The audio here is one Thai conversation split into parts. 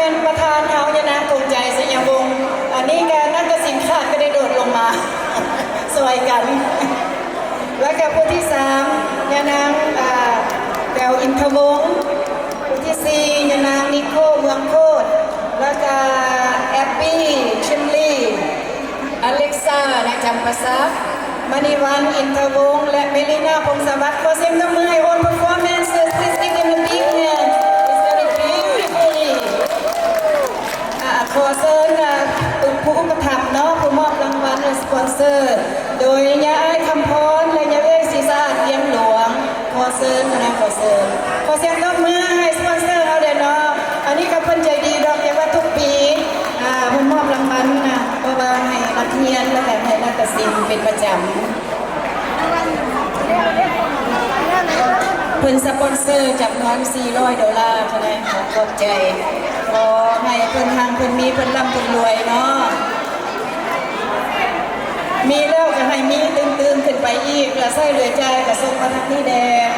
ป็นประธานเขาเนี่ยนะภูมิใจเสียงวง อันนี้แกนั่นก็สินขาดก็ได้โดดลงมา สวยกัน แล้วก็ผู้ที่สามเนี่ยนางแปวอินทวงผู้ที่สี่เนี่ยนางนิโคเมืองโคตรแล้วก็แอปปี้ชิมลี่อเล็กซ่านะจำภาษามานิวันอินทวง และเมลิน่าพงศวัตรขอเสียงตบมือให้โอนเพอร์ฟอร์แมนเซอร์สติสติกเดมบิกเนี่ย เรียนและก็ให้นักศิลป์เป็นประจำเพิ่อนสปอนเซอร์จำนวน400ดอลลาร์เท่านั้นขอบใจขอให้เพิ่อนทางเพิ่อนมีเพิ่อนร่ำเพิ่อนรวยเนาะมีแล้วก็ให้มีตื่นๆขึ้นไปอีกแล้วใส่เหลือใจก็ส่งมาทางนี้แดง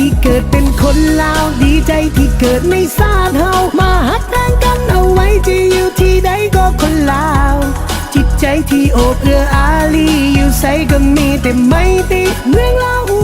ที่เกิดเป็นคนลาว ดีใจที่เกิดในซาดเฮามาหักแทงกันเอาไว้จะอยู่ที่ใดก็คนลาว จิตใจที่โอบเอืออารีอยู่ใสก็มีแต่ไม่ติเมืองลาวอู